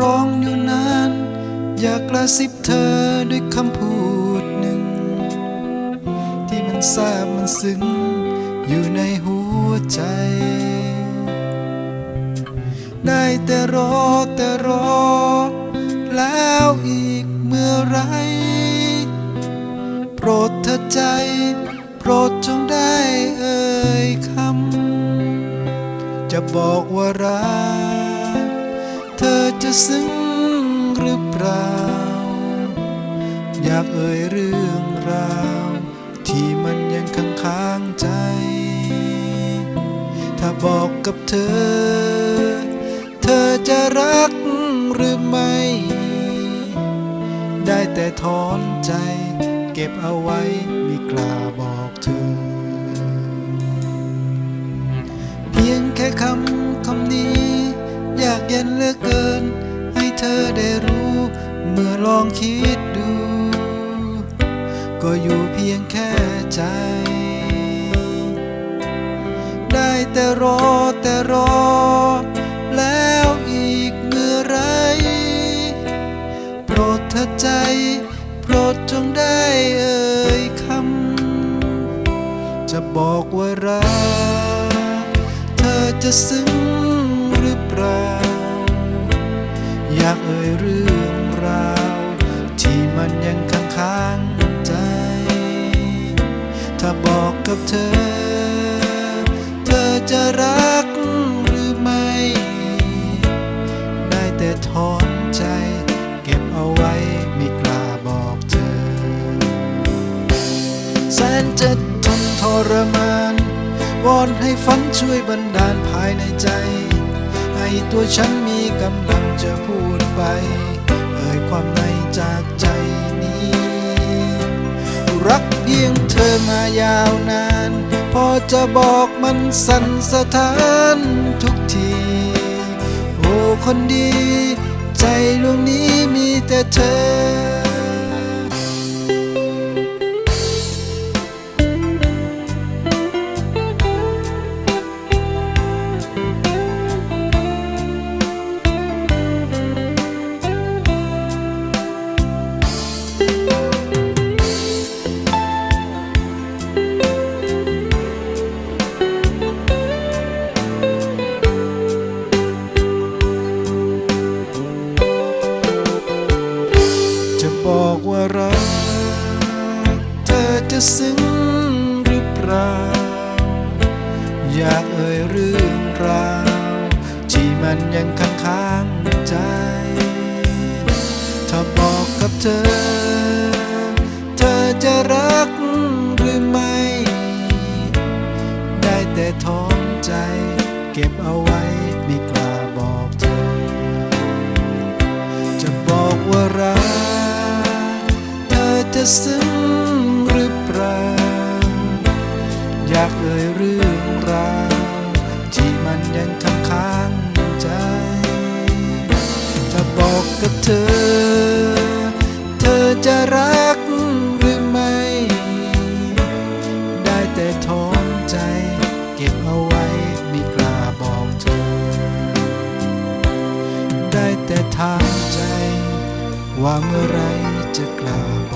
ร้องอยู่นาน อยากกระซิบเธอด้วยคำพูดหนึ่ง ที่มันซาบมันซึ้งอยู่ในหัวใจ ได้แต่รอแต่รอ แล้วอีกเมื่อไร โปรดเธอใจ โปรดจงได้เอ่ยคำจะบอกว่ารัก จะซึ้งหรือเปล่า อยากเอ่ยเรื่องราว ที่มันยังค้างค้างใจ ถ้าบอกกับเธอ เธอจะรักหรือไม่ ได้แต่ถอนใจ เก็บเอาไว้ไม่กล้าบอกเธอ เพียงแค่คำคำนี้ ยากเย็นเหลือเกิน ให้เธอได้รู้ เมื่อลองคิดดู ก็อยู่เพียงแค่ใจ ได้แต่รอแต่รอ แล้วอีกเมื่อไรโปรดเธอใจ โปรดจงได้เอ่ยคำจะบอกว่ารัก เธอจะซึ้ง รือเปล่าอยากเอ่ยเรื่องราว ที่มันยังค้างค้างใจ ถ้าบอกกับเธอ เธอจะรักหรือไม่ ได้แต่ถอนใจ เก็บเอาไว้ไม่กล้าบอกเธอแสนจะทนทรมานวอนให้ฝันช่วยบันดาลภายในใจ ตัวฉันมีกำลังจะพูดไป เอ่ยความในจากใจนี้ รักเพียงเธอมายาวนาน พอจะบอกมันสั่นสะท้านทุกที โอ้คนดี ใจดวงนี้มีแต่เธอ จะซึ้งหรือเปล่า อยากเอ่ยเรื่องราว ที่มันยังค้างค้างใจ ถ้าบอกกับเธอ เธอจะรักหรือไม่ ได้แต่ถอนใจ เก็บเอาไว้ไม่กล้าบอกเธอ จะบอกว่ารัก เธอจะซึ้ง เธอ เธอจะรักหรือไม่ ได้แต่ท้องใจเก็บเอาไว้ไม่กล้าบอกเธอ ได้แต่ถามใจว่าเมื่อไรจะกล้าบอก